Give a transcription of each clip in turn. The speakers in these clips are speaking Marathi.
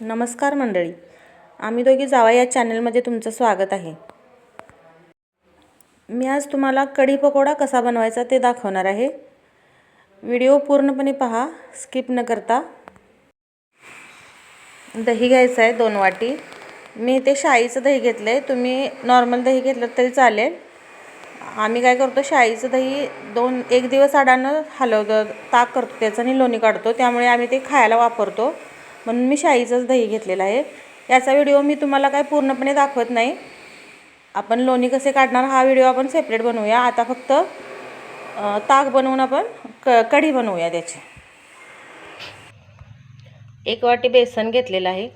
नमस्कार मंडळी. आम्ही दोघी जावा या चॅनलमध्ये तुमचं स्वागत आहे. मी आज तुम्हाला कढी पकोडा कसा बनवायचा ते दाखवणार आहे. व्हिडिओ पूर्णपणे पहा स्किप न करता. दही घ्यायचं आहे दोन वाटी. मी ते शाईचं दही घेतलं आहे तुम्ही नॉर्मल दही घेतलं तरी चालेल. आम्ही काय करतो शाईचं दही दोन एक दिवस आडानं हलवतो ताक करतो त्याचं आणि लोणी काढतो. त्यामुळे आम्ही ते खायला वापरतो. म्हणून मी शाईचंच दही घेतलेलं आहे. याचा व्हिडिओ मी तुम्हाला काय पूर्णपणे दाखवत नाही. आपण लोणी कसे काढणार हा व्हिडिओ आपण सेपरेट बनवूया. आता फक्त ताक बनवून आपण क कढी बनवूया त्याची. एक वाटी बेसन घेतलेलं आहे.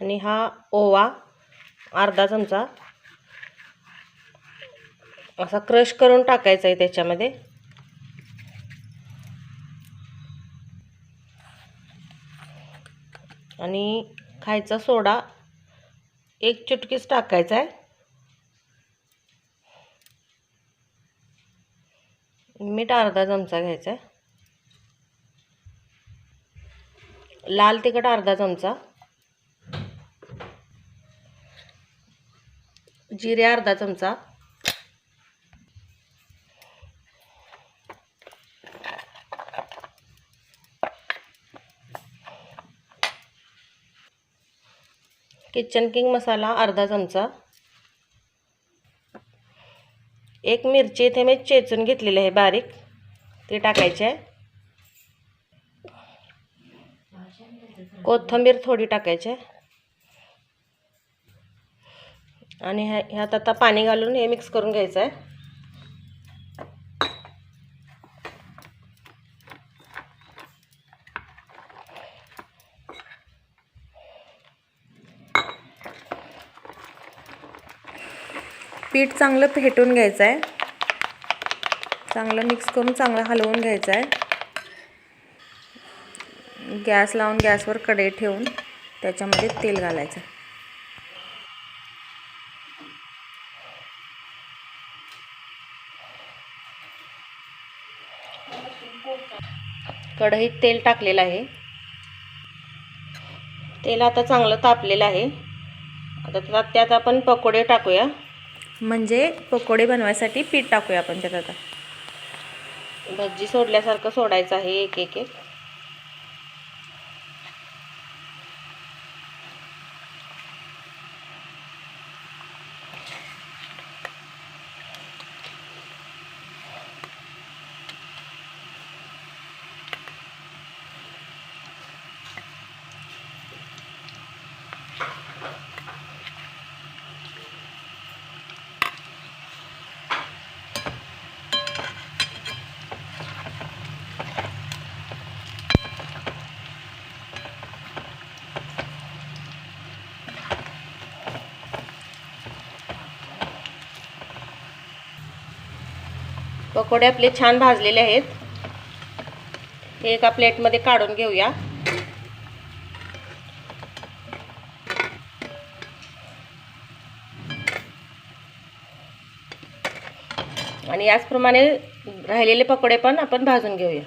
आणि हा ओवा अर्धा चमचा असा क्रश करून टाकायचा आहे त्याच्यामध्ये. आणि खायचा सोडा एक चुटकीच टाकायचा आहे. मीठ अर्धा चमचा घ्यायचा आहे. लाल तिखट अर्धा चमचा. जिरे अर्धा चमचा. किचन किंग मसाला अर्धा चमचा. एक मिरची इथे मी चेचून घेतलेली आहे बारीक. ती टाकायची आहे. कोथिंबीर थोडी टाकायची आहे. आणि ह्या ह्यात आता पाणी घालून हे मिक्स करून घ्यायचं आहे. पीठ चांगलं फेटून घ्यायचं आहे चांगलं मिक्स करून चांगलं हलवून घ्यायचं आहे गॅस लावून गॅसवर कढई ठेवून त्याच्यामध्ये तेल घालायचं. कढईत तेल टाकलेलं आहे. तेल आता चांगलं तापलेलं आहे. आता त्यात आपण पकोडे टाकूया. म्हणजे पकोडे बनवायसाठी पीठ टाकूया आपण त्यात आता. भजी सोडल्यासारखं सोडायचं आहे एक एक एक. पकोडे आपले छान भाजलेले आहेत. हे एका प्लेटमध्ये काढून घेऊया. आणि याचप्रमाणे राहिलेले पकोडे पण आपण भाजून घेऊया.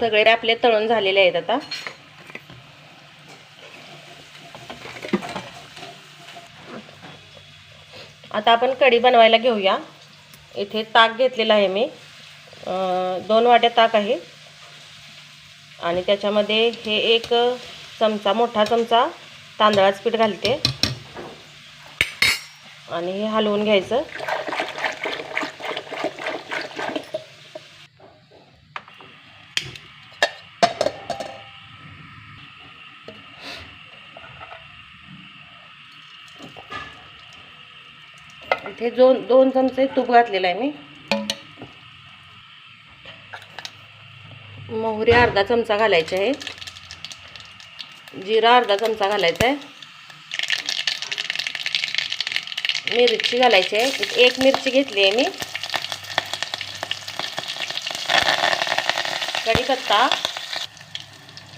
सगळे आपले तळून झालेले आहेत आता. आता आपण कढी बनवायला घेऊया. इथे ताक घेतलेला आहे मी. दोन वाट्या ताक आहे. आणि त्याच्यामध्ये हे एक चमचा मोठा चमचा तांदळाचं पीठ घालते. आणि हे हलवून घ्यायचं. इथे दोन दोन चमचे तूप घातलेलं आहे मी. मोहरी अर्धा चमचा घालायची आहे. जिरा अर्धा चमचा घालायचा आहे. मिरची घालायची आहे. एक मिरची घेतली आहे मी. कढीपत्ता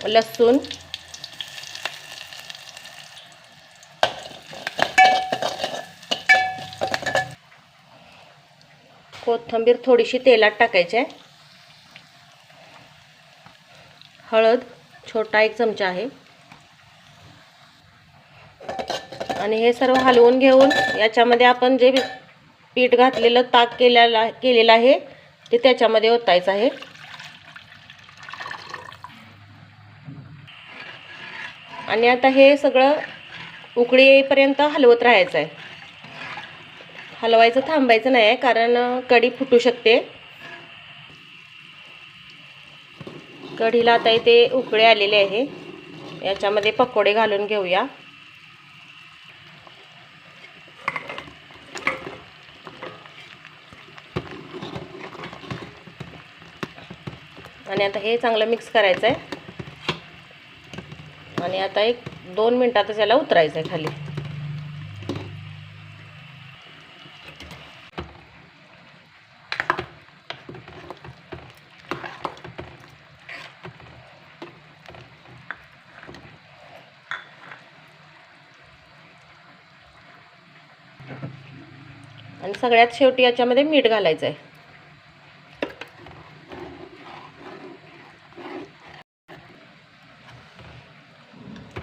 लसूण कोथिंबीर थोडीशी तेलात टाकायची आहे. हळद छोटा एक चमचा आहे. आणि हे सर्व हलवून घेऊन याच्यामध्ये आपण जे पीठ घातलेलं ताक केलेलं केलेलं आहे ते त्याच्यामध्ये ओतायचं आहे. आणि आता हे सगळं उकळी येईपर्यंत हलवत राहायचं आहे. हलवायचं थांबायचं नाही आहे कारण कढी फुटू शकते. कढीला आता इथे उकळे आलेले आहे. याच्यामध्ये पकोडे घालून घेऊया. आणि आता हे चांगलं मिक्स करायचं आहे आणि आता एक दोन मिनटातच याला उतरायचं आहे खाली. आणि सगळ्यात शेवटी याच्यामध्ये मीठ घालायचं आहे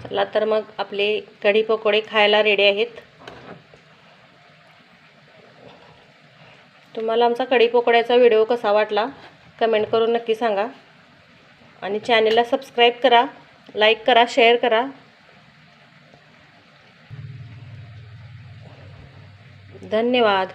चला तर मग आपले कढी पकोडे खायला रेडी आहेत. तुम्हाला आमचा कढी पकोड्याचा व्हिडिओ कसा वाटला कमेंट करून नक्की सांगा. आणि चॅनलला सबस्क्राईब करा लाईक करा शेअर करा. धन्यवाद.